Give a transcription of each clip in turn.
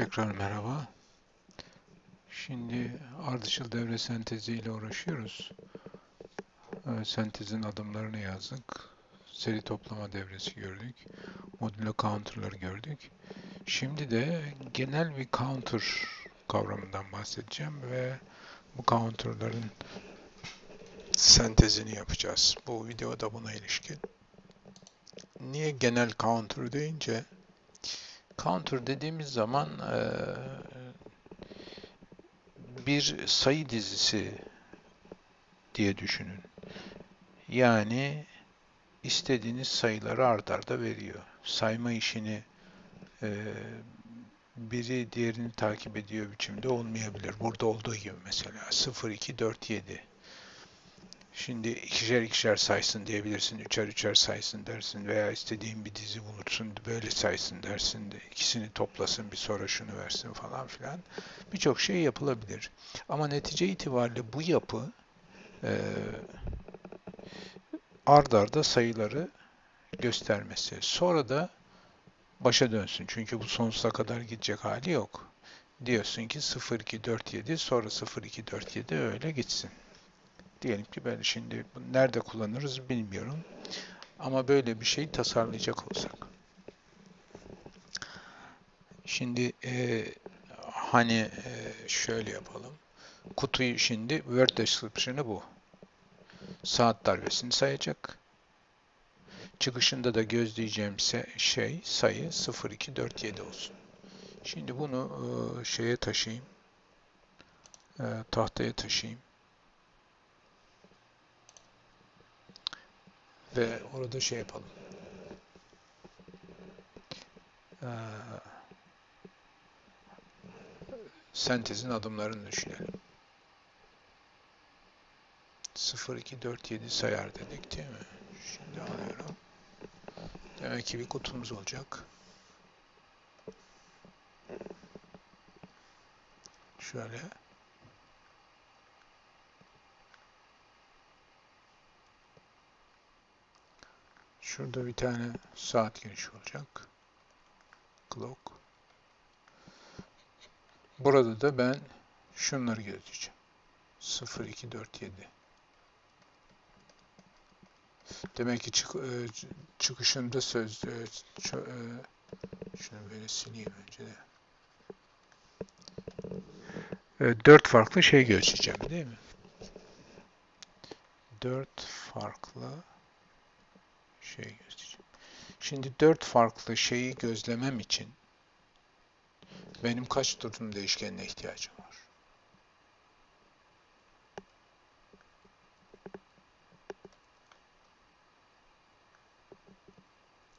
Tekrar merhaba. Şimdi ardışıl devre sentezi ile uğraşıyoruz. Ee, Sentezin adımlarını yazdık. Seri toplama devresi gördük. Modulo counter'ları gördük. Şimdi de genel bir counter kavramından bahsedeceğim ve bu counter'ların sentezini yapacağız. Bu videoda buna ilişkin. Niye genel counter deyince Counter dediğimiz zaman eee, bir sayı dizisi diye düşünün. Yani istediğiniz sayıları ard arda veriyor. Sayma işini eee, biri diğerini takip ediyor biçimde olmayabilir. Burada olduğu gibi mesela 0, 2, 4, 7. Şimdi ikişer ikişer saysın diyebilirsin, üçer üçer saysın dersin veya istediğin bir dizi bulursun, böyle saysın dersin de ikisini toplasın bir sonra şunu versin falan filan. Birçok şey yapılabilir. Ama netice itibariyle bu yapı e, ard arda sayıları göstermesi. Sonra da başa dönsün. Çünkü bu sonsuza kadar gidecek hali yok. Diyorsun ki 0, 2, 4, 7 sonra 0, 2, 4, 7 öyle gitsin. Diyelim ki ben şimdi nerede kullanırız bilmiyorum. Ama böyle bir şey tasarlayacak olsak. Şimdi e, hani e, şöyle yapalım. Kutuyu şimdi Word description'ı bu. Saat darbesini sayacak. Çıkışında da gözleyeceğim şey sayı 0247 olsun. Şimdi bunu e, şeye taşıyayım. E, tahtaya taşıyayım. Ve orada şey yapalım. Ee, sentezin adımlarını düşünelim. 0, 2, 4, 7 sayar dedik değil mi? Şimdi alıyorum. Demek ki bir kutumuz olacak. Şöyle. Şurada bir tane saat girişi olacak. Clock. Burada da ben şunları gözleyeceğim. 0, 2, 4, 7. Demek ki çık, e, çıkışında söz e, e, şunu böyle sileyim önce de. Dört farklı şey gözleyeceğim değil mi? Dört farklı şey göstereceğim. Şimdi dört farklı şeyi gözlemem için benim kaç durum değişkenine ihtiyacım var?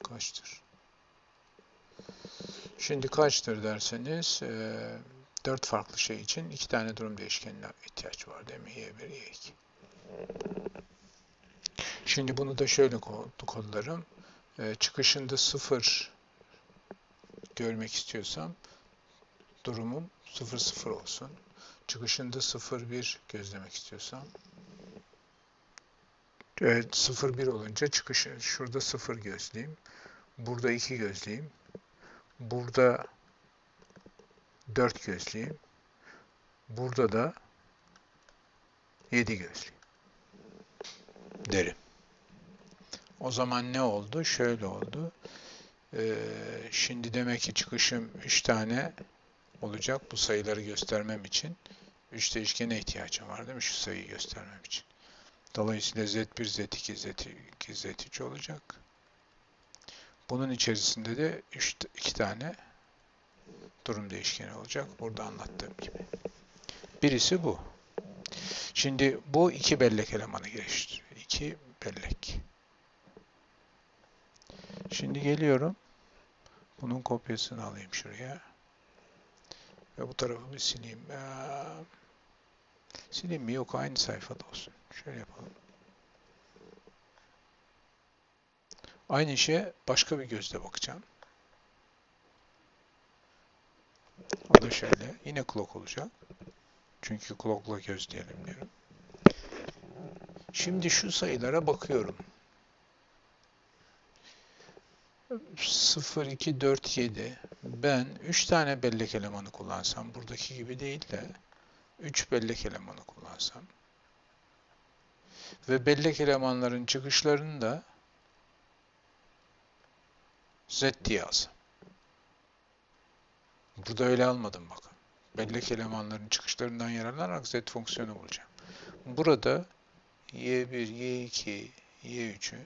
Kaçtır? Şimdi kaçtır derseniz eee, dört farklı şey için iki tane durum değişkenine ihtiyaç var değil mi? Y1, Y2. Şimdi bunu da şöyle ko- kodlarım. Ee, çıkışında sıfır görmek istiyorsam durumum 0 0 olsun. Çıkışında 0 1 gözlemek istiyorsam evet, 0 1 olunca çıkışı şurada 0 gözleyeyim. Burada 2 gözleyeyim. Burada 4 gözleyeyim. Burada da 7 gözleyeyim. Derim. O zaman ne oldu? Şöyle oldu. Ee, şimdi demek ki çıkışım 3 tane olacak bu sayıları göstermem için. 3 değişkene ihtiyacım var değil mi? Şu sayıyı göstermem için. Dolayısıyla Z1, Z2, Z2, Z3 olacak. Bunun içerisinde de 3, 2 tane durum değişkeni olacak. Burada anlattığım gibi. Birisi bu. Şimdi bu iki bellek elemanı geliştiriyor. İki bellek. Şimdi geliyorum. Bunun kopyasını alayım şuraya. Ve bu tarafı bir sileyim. Ee, sileyim mi? Yok aynı sayfada olsun. Şöyle yapalım. Aynı işe başka bir gözle bakacağım. O da şöyle. Yine clock olacak. Çünkü clock'la gözleyelim diyorum. Şimdi şu sayılara bakıyorum. 0, 2, 4, 7, ben 3 tane bellek elemanı kullansam, buradaki gibi değil de 3 bellek elemanı kullansam ve bellek elemanların çıkışlarını da z diye alsam. Burada öyle almadım bakın. Bellek elemanların çıkışlarından yararlanarak z fonksiyonu bulacağım. Burada y1, y2, y3'ü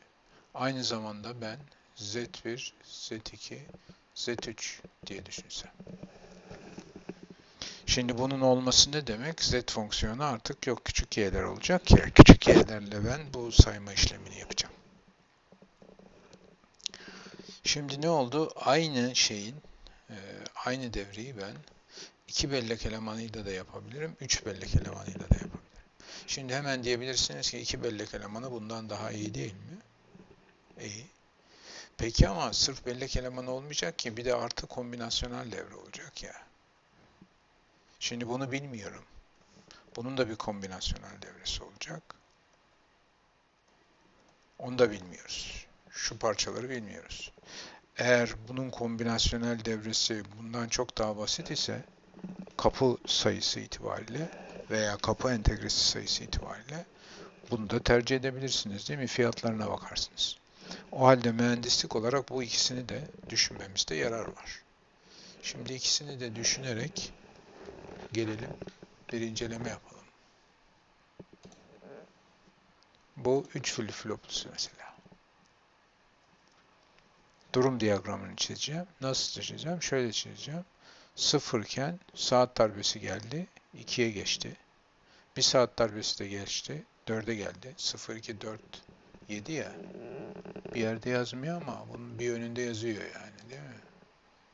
aynı zamanda ben z1, z2, z3 diye düşünsem. Şimdi bunun olması ne demek? Z fonksiyonu artık yok küçük y'ler olacak ya. Küçük y'lerle ben bu sayma işlemini yapacağım. Şimdi ne oldu? Aynı şeyin, e, aynı devreyi ben iki bellek elemanıyla da yapabilirim, üç bellek elemanıyla da yapabilirim. Şimdi hemen diyebilirsiniz ki iki bellek elemanı bundan daha iyi değil mi? İyi. Peki ama sırf bellek elemanı olmayacak ki bir de artı kombinasyonel devre olacak ya. Şimdi bunu bilmiyorum. Bunun da bir kombinasyonel devresi olacak. Onu da bilmiyoruz. Şu parçaları bilmiyoruz. Eğer bunun kombinasyonel devresi bundan çok daha basit ise kapı sayısı itibariyle veya kapı entegresi sayısı itibariyle bunu da tercih edebilirsiniz değil mi? Fiyatlarına bakarsınız. O halde mühendislik olarak bu ikisini de düşünmemizde yarar var. Şimdi ikisini de düşünerek gelelim bir inceleme yapalım. Bu 3 flip floplusu mesela. Durum diyagramını çizeceğim. Nasıl çizeceğim? Şöyle çizeceğim. Sıfırken saat darbesi geldi. 2'ye geçti. Bir saat darbesi de geçti. 4'e geldi. 0, 2, 4, 7 ya. Bir yerde yazmıyor ama bunun bir önünde yazıyor yani değil mi?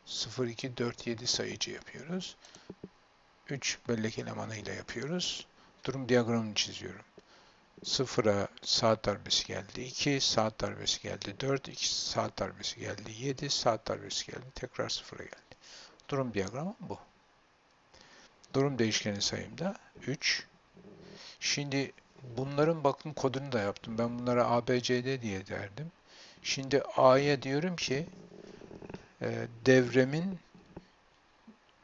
0, 2, 4, 7 sayıcı yapıyoruz. 3 bellek elemanıyla yapıyoruz. Durum diyagramını çiziyorum. 0'a saat darbesi geldi. 2 saat darbesi geldi. 4 2 saat darbesi geldi. 7 saat darbesi geldi. Tekrar 0'a geldi. Durum diyagramı bu. Durum değişkeni sayım da 3. Şimdi bunların bakım kodunu da yaptım. Ben bunlara ABCD diye derdim. Şimdi A'ya diyorum ki e, devremin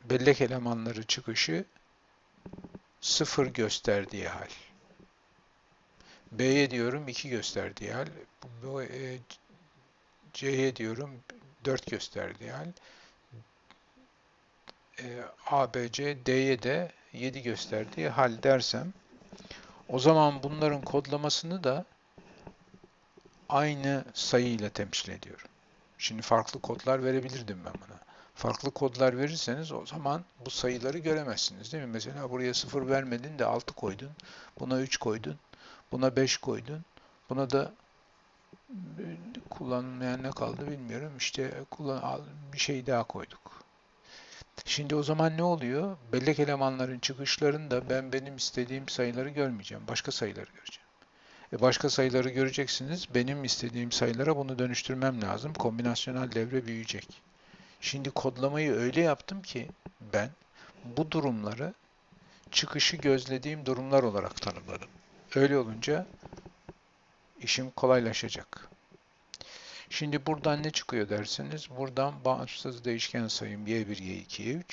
bellek elemanları çıkışı 0 gösterdiği hal. B'ye diyorum 2 gösterdiği hal. E, C'ye diyorum 4 gösterdiği hal. E, A, B, C, D'ye de 7 gösterdiği hal dersem o zaman bunların kodlamasını da aynı sayı ile temsil ediyorum. Şimdi farklı kodlar verebilirdim ben buna. Farklı kodlar verirseniz o zaman bu sayıları göremezsiniz değil mi? Mesela buraya 0 vermedin de 6 koydun. Buna 3 koydun. Buna 5 koydun. Buna da kullanılmayan ne kaldı bilmiyorum. İşte kullan bir şey daha koyduk. Şimdi o zaman ne oluyor? Bellek elemanların çıkışlarında ben benim istediğim sayıları görmeyeceğim. Başka sayıları göreceğim. E başka sayıları göreceksiniz. Benim istediğim sayılara bunu dönüştürmem lazım. Kombinasyonel devre büyüyecek. Şimdi kodlamayı öyle yaptım ki ben bu durumları çıkışı gözlediğim durumlar olarak tanımladım. Öyle olunca işim kolaylaşacak. Şimdi buradan ne çıkıyor derseniz, buradan bağımsız değişken sayım y1, y2, y3.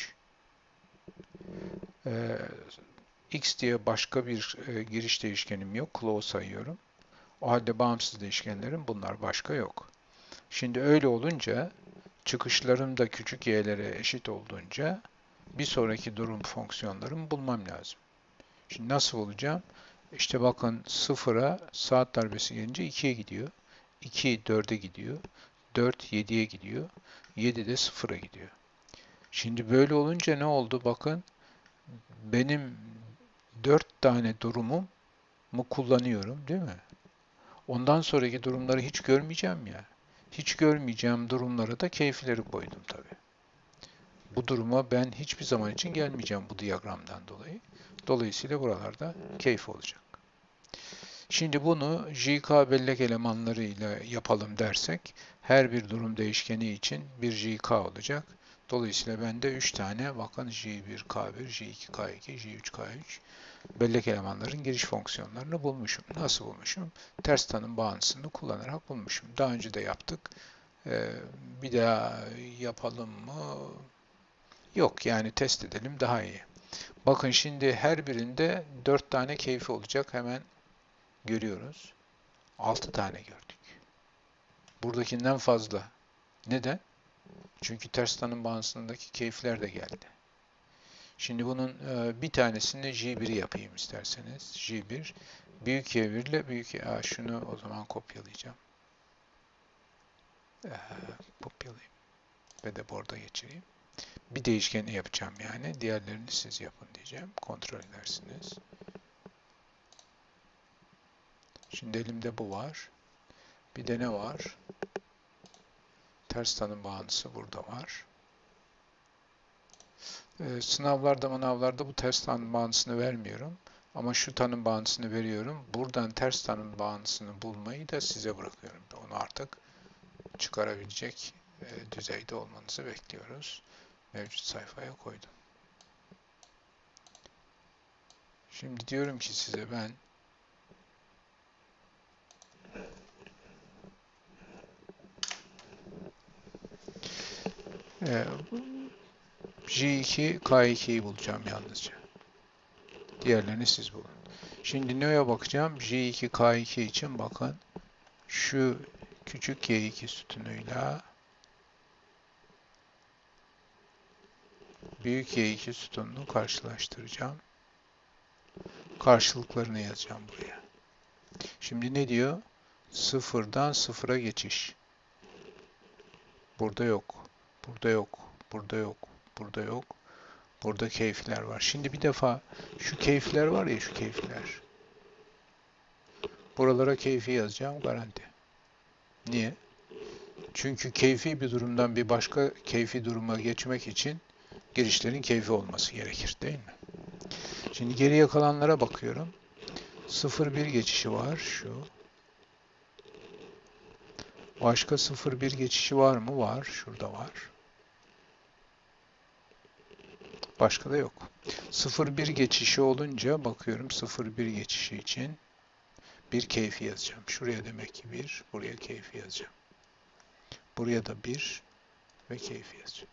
Ee, x diye başka bir e, giriş değişkenim yok. Close sayıyorum. O halde bağımsız değişkenlerim bunlar başka yok. Şimdi öyle olunca çıkışlarım da küçük y'lere eşit olduğunca bir sonraki durum fonksiyonlarımı bulmam lazım. Şimdi nasıl bulacağım? İşte bakın sıfıra saat darbesi gelince 2'ye gidiyor. 2 4'e gidiyor. 4 7'ye gidiyor. 7 de 0'a gidiyor. Şimdi böyle olunca ne oldu? Bakın benim 4 tane durumum mu kullanıyorum değil mi? Ondan sonraki durumları hiç görmeyeceğim ya. Hiç görmeyeceğim durumlara da keyifleri koydum tabi. Bu duruma ben hiçbir zaman için gelmeyeceğim bu diyagramdan dolayı. Dolayısıyla buralarda keyif olacak. Şimdi bunu JK bellek elemanlarıyla yapalım dersek her bir durum değişkeni için bir JK olacak. Dolayısıyla bende 3 tane bakın J1, K1, J2, K2, J3, K3 bellek elemanların giriş fonksiyonlarını bulmuşum. Nasıl bulmuşum? Ters tanım bağıntısını kullanarak bulmuşum. Daha önce de yaptık. Ee, bir daha yapalım mı? Yok yani test edelim daha iyi. Bakın şimdi her birinde 4 tane keyfi olacak. Hemen görüyoruz. 6 tane gördük. Buradakinden fazla. Neden? Çünkü ters tanım bağıntısındaki keyifler de geldi. Şimdi bunun e, bir tanesini J1 yapayım isterseniz. J1 büyük Y1 ile büyük. Aa, şunu o zaman kopyalayacağım. Ee, kopyalayayım. Ve de borda geçireyim. Bir değişkeni yapacağım yani. Diğerlerini siz yapın diyeceğim. Kontrol edersiniz. Şimdi elimde bu var. Bir de ne var? Ters tanım bağıntısı burada var. Ee, sınavlarda manavlarda bu ters tanım bağıntısını vermiyorum. Ama şu tanım bağıntısını veriyorum. Buradan ters tanım bağıntısını bulmayı da size bırakıyorum. Onu artık çıkarabilecek e, düzeyde olmanızı bekliyoruz. Mevcut sayfaya koydum. Şimdi diyorum ki size ben e, J2, K2'yi bulacağım yalnızca. Diğerlerini siz bulun. Şimdi neye bakacağım? J2, K2 için bakın. Şu küçük Y2 sütunuyla büyük Y2 sütununu karşılaştıracağım. Karşılıklarını yazacağım buraya. Şimdi ne diyor? Sıfırdan sıfıra geçiş. Burada yok. Burada yok. Burada yok. Burada yok. Burada keyifler var. Şimdi bir defa şu keyifler var ya şu keyifler. Buralara keyfi yazacağım garanti. Niye? Çünkü keyfi bir durumdan bir başka keyfi duruma geçmek için girişlerin keyfi olması gerekir değil mi? Şimdi geriye kalanlara bakıyorum. 0-1 geçişi var şu. Başka 0-1 geçişi var mı? Var. Şurada var. Başka da yok. 0-1 geçişi olunca bakıyorum 0-1 geçişi için bir keyfi yazacağım. Şuraya demek ki 1, buraya keyfi yazacağım. Buraya da 1 ve keyfi yazacağım.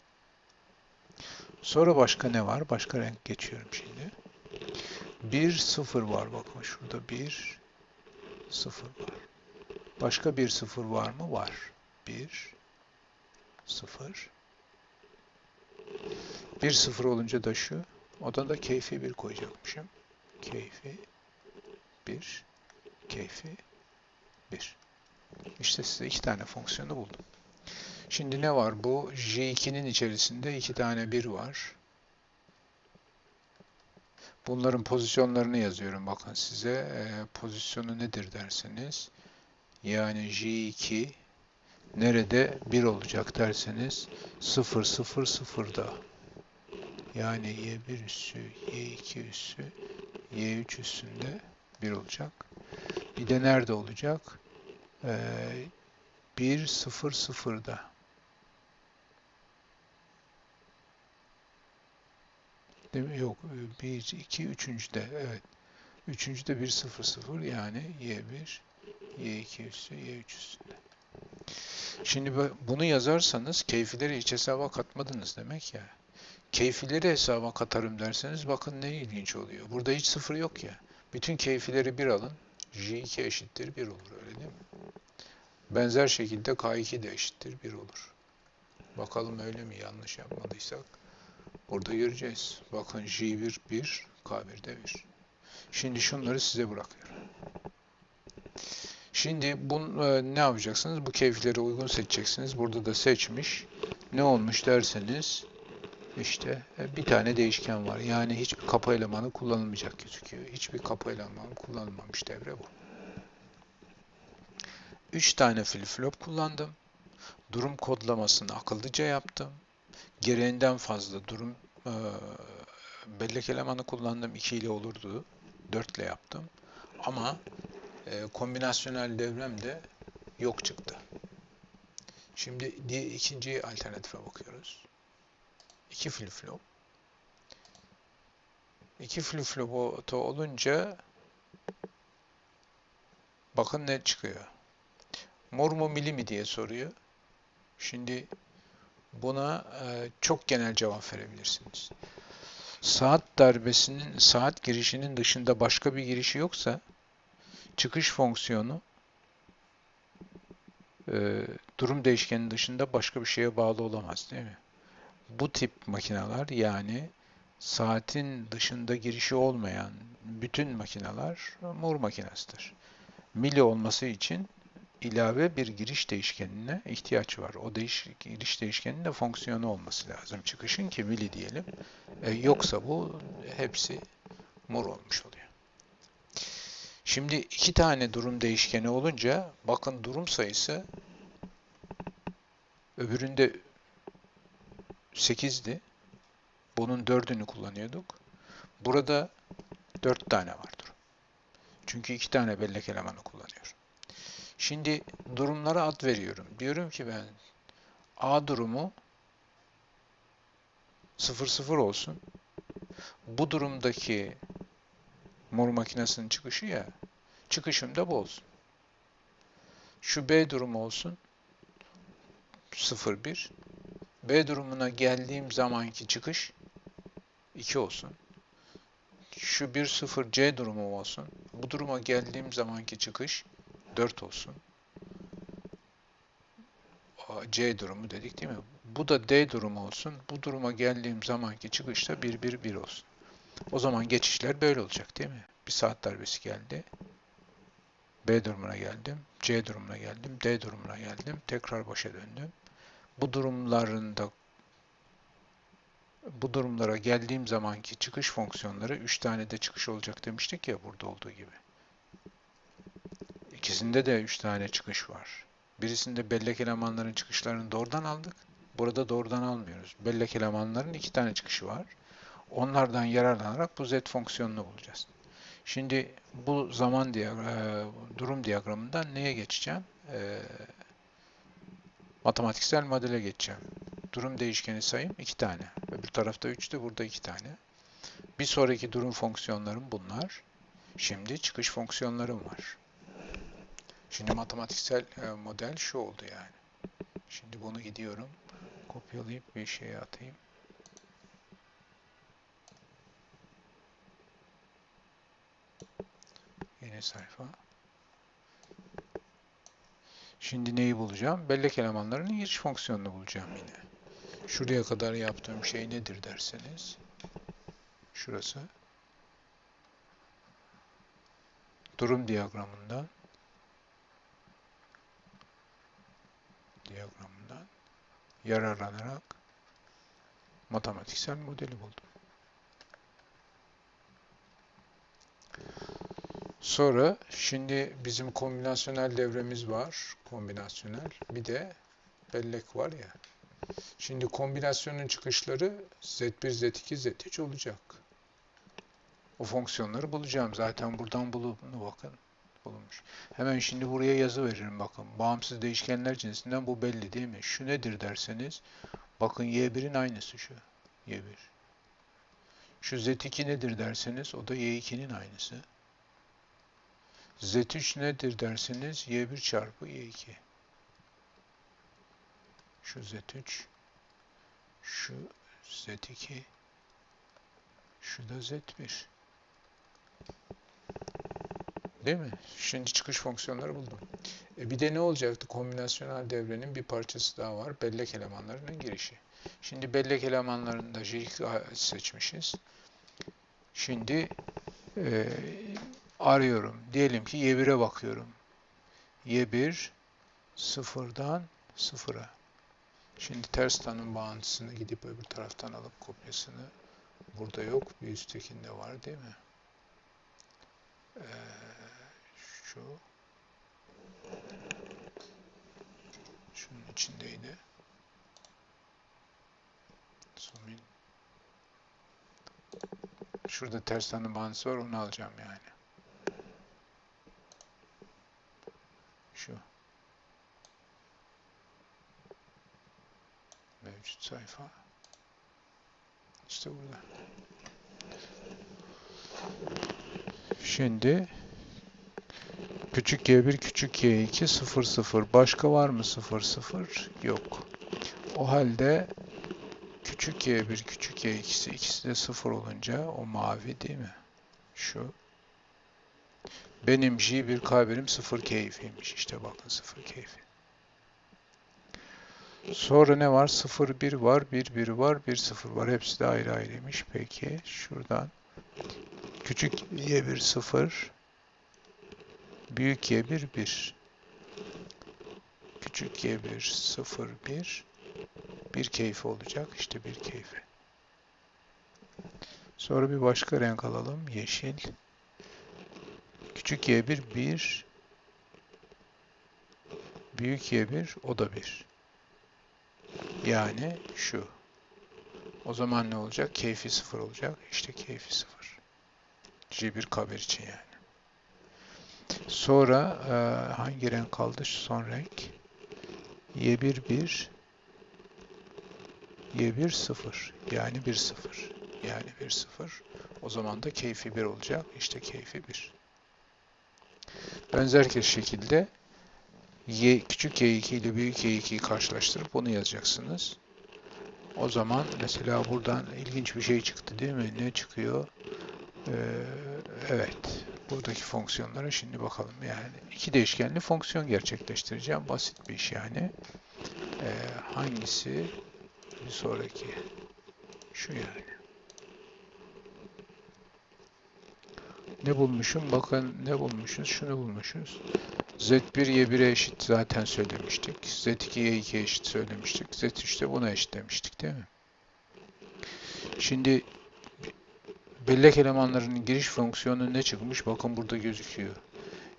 Sonra başka ne var? Başka renk geçiyorum şimdi. 1, 0 var. Bakın şurada 1, 0 var. Başka bir 0 var mı? Var. 1, 0. 1, 0 olunca da şu. Odan da keyfi 1 koyacakmışım. Keyfi 1, keyfi 1. İşte size iki tane fonksiyonu buldum. Şimdi ne var? Bu J2'nin içerisinde iki tane 1 var. Bunların pozisyonlarını yazıyorum. Bakın size e, pozisyonu nedir derseniz. Yani J2 nerede 1 olacak derseniz 0 0 0'da. Yani Y1 üssü, Y2 üssü, Y3 üssünde 1 olacak. Bir de nerede olacak? Ee, 1 0 0'da. Değil mi? Yok. 1, 2, 3. de. Evet. 3. de 1 0 0 yani Y1, Y2 üssü, Y3 üssünde. Şimdi bunu yazarsanız keyfileri hiç hesaba katmadınız demek ya. Keyfileri hesaba katarım derseniz bakın ne ilginç oluyor. Burada hiç sıfır yok ya. Bütün keyfileri bir alın. J2 eşittir 1 olur öyle değil mi? Benzer şekilde K2 de eşittir 1 olur. Bakalım öyle mi yanlış yapmadıysak. Burada göreceğiz. Bakın J1 1, K1 de 1. Şimdi şunları size bırakıyorum. Şimdi bunu e, ne yapacaksınız? Bu keyifleri uygun seçeceksiniz. Burada da seçmiş. Ne olmuş derseniz işte e, bir tane değişken var. Yani hiçbir kapı elemanı kullanılmayacak gözüküyor. Hiçbir kapı elemanı kullanılmamış devre bu. 3 tane flip flop kullandım. Durum kodlamasını akıllıca yaptım. Gereğinden fazla durum e, bellek elemanı kullandım. 2 ile olurdu. 4 ile yaptım. Ama e, kombinasyonel devrem de yok çıktı. Şimdi diye ikinci alternatife bakıyoruz. 2 flip flop. 2 flip flop olunca bakın ne çıkıyor. Mor mu mili mi diye soruyor. Şimdi Buna e, çok genel cevap verebilirsiniz. Saat darbesinin, saat girişinin dışında başka bir girişi yoksa çıkış fonksiyonu e, durum değişkenin dışında başka bir şeye bağlı olamaz değil mi? Bu tip makineler yani saatin dışında girişi olmayan bütün makineler Moore makinesidir. Mili olması için ilave bir giriş değişkenine ihtiyaç var. O değiş, giriş değişkeninin de fonksiyonu olması lazım. Çıkışın ki mili diyelim. E, yoksa bu hepsi Moore olmuş oluyor. Şimdi iki tane durum değişkeni olunca bakın durum sayısı öbüründe 8'di. Bunun dördünü kullanıyorduk. Burada 4 tane vardır. Çünkü iki tane bellek elemanı kullanıyor. Şimdi durumlara ad veriyorum. Diyorum ki ben A durumu 00 olsun. Bu durumdaki mor makinesinin çıkışı ya çıkışım da bu olsun. Şu B durumu olsun. 01 B durumuna geldiğim zamanki çıkış 2 olsun. Şu 1-0 C durumu olsun. Bu duruma geldiğim zamanki çıkış 4 olsun. C durumu dedik değil mi? Bu da D durumu olsun. Bu duruma geldiğim zamanki çıkışta 1-1-1 olsun. O zaman geçişler böyle olacak değil mi? Bir saat darbesi geldi. B durumuna geldim. C durumuna geldim. D durumuna geldim. Tekrar başa döndüm. Bu durumlarında bu durumlara geldiğim zamanki çıkış fonksiyonları 3 tane de çıkış olacak demiştik ya burada olduğu gibi. İkisinde de 3 tane çıkış var. Birisinde bellek elemanların çıkışlarını doğrudan aldık. Burada doğrudan almıyoruz. Bellek elemanların iki tane çıkışı var. Onlardan yararlanarak bu z fonksiyonunu bulacağız. Şimdi bu zaman diyagram, e, durum diyagramından neye geçeceğim? E, matematiksel modele geçeceğim. Durum değişkeni sayım iki tane. Öbür tarafta 3'tü, burada iki tane. Bir sonraki durum fonksiyonlarım bunlar. Şimdi çıkış fonksiyonlarım var. Şimdi matematiksel e, model şu oldu yani. Şimdi bunu gidiyorum. Kopyalayıp bir şeye atayım. Sayfa. Şimdi neyi bulacağım? Bellek elemanlarının giriş fonksiyonunu bulacağım yine. Şuraya kadar yaptığım şey nedir derseniz. Şurası. Durum diyagramından diyagramından yararlanarak matematiksel modeli buldum. Sonra şimdi bizim kombinasyonel devremiz var. Kombinasyonel. Bir de bellek var ya. Şimdi kombinasyonun çıkışları Z1, Z2, Z3 olacak. O fonksiyonları bulacağım. Zaten buradan bulup bakın bulunmuş. Hemen şimdi buraya yazı veririm bakın. Bağımsız değişkenler cinsinden bu belli değil mi? Şu nedir derseniz bakın Y1'in aynısı şu. Y1. Şu Z2 nedir derseniz o da Y2'nin aynısı. Z3 nedir derseniz Y1 çarpı Y2. Şu Z3 şu Z2 şu da Z1. Değil mi? Şimdi çıkış fonksiyonları buldum. E bir de ne olacaktı? Kombinasyonel devrenin bir parçası daha var. Bellek elemanlarının girişi. Şimdi bellek elemanlarında J seçmişiz. Şimdi e, arıyorum. Diyelim ki Y1'e bakıyorum. Y1 sıfırdan sıfıra. Şimdi ters tanım bağıntısını gidip öbür taraftan alıp kopyasını burada yok. Bir üsttekinde var değil mi? Ee, şu şunun içindeydi. Zoom Şurada ters tanım bağıntısı var onu alacağım yani. Şu. Mevcut sayfa. İşte burada. Şimdi küçük y1 küçük y2 0 0 başka var mı 0 0 yok O halde küçük y1, küçük y2'si ikisi de sıfır olunca o mavi değil mi? Şu. Benim J1 K1'im sıfır keyfiymiş. İşte bakın sıfır keyfi. Sonra ne var? 0, 1 var, 1, 1 var, 1, 0 var. Hepsi de ayrı ayrıymış. Peki şuradan küçük y1 0, büyük y1 1. Küçük y1 0, 1, 1 keyfi olacak. İşte bir keyfi. Sonra bir başka renk alalım. Yeşil. Küçük y1 1, büyük y1 o da 1. Yani şu. O zaman ne olacak? Keyfi sıfır olacak. İşte keyfi sıfır. J1 K1 için yani. Sonra e, hangi renk kaldı? Son renk. Y1 1 Y1 0 yani 1 0 yani 1 0 o zaman da keyfi 1 olacak. İşte keyfi 1. Benzer şekilde y, küçük y2 ile büyük y2'yi karşılaştırıp bunu yazacaksınız. O zaman mesela buradan ilginç bir şey çıktı değil mi? Ne çıkıyor? Ee, evet. Buradaki fonksiyonlara şimdi bakalım. Yani iki değişkenli fonksiyon gerçekleştireceğim. Basit bir iş yani. Ee, hangisi? Bir sonraki. Şu yani. Ne bulmuşum? Bakın ne bulmuşuz? Şunu bulmuşuz. Z1 Y1'e eşit zaten söylemiştik. Z2 Y2 eşit söylemiştik. Z3 de buna eşit demiştik değil mi? Şimdi bellek elemanlarının giriş fonksiyonu ne çıkmış? Bakın burada gözüküyor.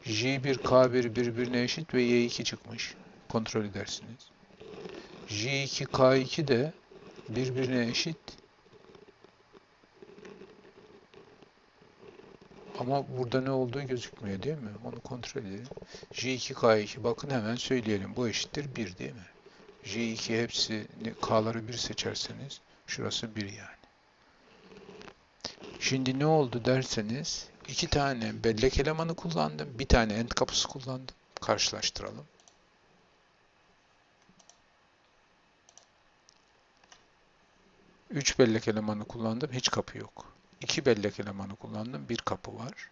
J1 K1 birbirine eşit ve Y2 çıkmış. Kontrol edersiniz. J2 K2 de birbirine eşit Ama burada ne olduğu gözükmüyor değil mi? Onu kontrol edelim. J2, K2 bakın hemen söyleyelim. Bu eşittir 1 değil mi? J2 hepsi K'ları 1 seçerseniz şurası 1 yani. Şimdi ne oldu derseniz iki tane bellek elemanı kullandım. Bir tane end kapısı kullandım. Karşılaştıralım. Üç bellek elemanı kullandım. Hiç kapı yok iki bellek elemanı kullandım. Bir kapı var.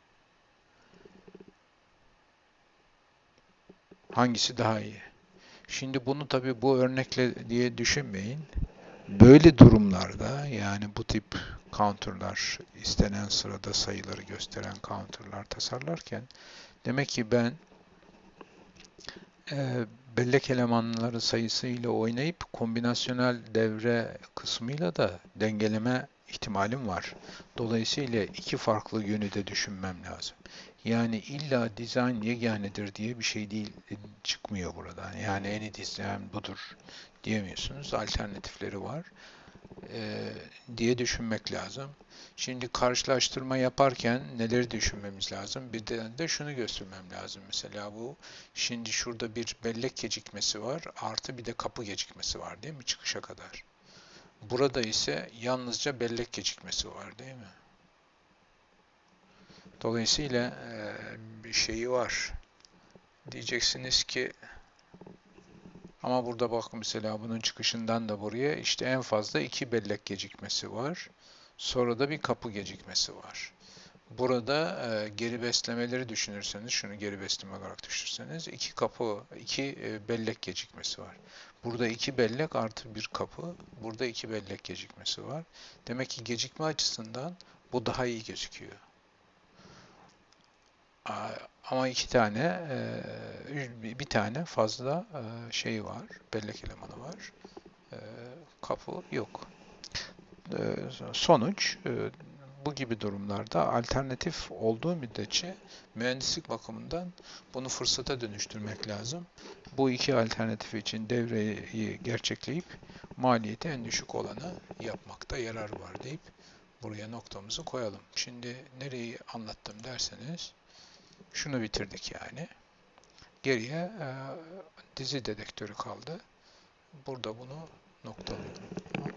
Hangisi daha iyi? Şimdi bunu tabi bu örnekle diye düşünmeyin. Böyle durumlarda yani bu tip counter'lar istenen sırada sayıları gösteren counter'lar tasarlarken demek ki ben e, bellek elemanları sayısıyla oynayıp kombinasyonel devre kısmıyla da dengeleme ihtimalim var. Dolayısıyla iki farklı yönü de düşünmem lazım. Yani illa dizayn yeganedir diye bir şey değil çıkmıyor buradan. Yani en iyi dizayn budur diyemiyorsunuz. Alternatifleri var e, diye düşünmek lazım. Şimdi karşılaştırma yaparken neleri düşünmemiz lazım? Bir de, de şunu göstermem lazım. Mesela bu şimdi şurada bir bellek gecikmesi var. Artı bir de kapı gecikmesi var değil mi? Çıkışa kadar. Burada ise yalnızca bellek gecikmesi var değil mi? Dolayısıyla e, bir şeyi var. Diyeceksiniz ki ama burada bak mesela bunun çıkışından da buraya işte en fazla iki bellek gecikmesi var. Sonra da bir kapı gecikmesi var. Burada e, geri beslemeleri düşünürseniz, şunu geri besleme olarak düşünürseniz iki kapı, iki e, bellek gecikmesi var. Burada iki bellek artı bir kapı, burada iki bellek gecikmesi var. Demek ki gecikme açısından bu daha iyi gözüküyor. Ama iki tane, e, bir tane fazla e, şey var, bellek elemanı var. E, kapı yok. Sonuç, bu gibi durumlarda alternatif olduğu müddetçe mühendislik bakımından bunu fırsata dönüştürmek lazım. Bu iki alternatif için devreyi gerçekleyip maliyeti en düşük olanı yapmakta yarar var deyip buraya noktamızı koyalım. Şimdi nereyi anlattım derseniz şunu bitirdik yani. Geriye e, dizi dedektörü kaldı. Burada bunu noktalıyorum.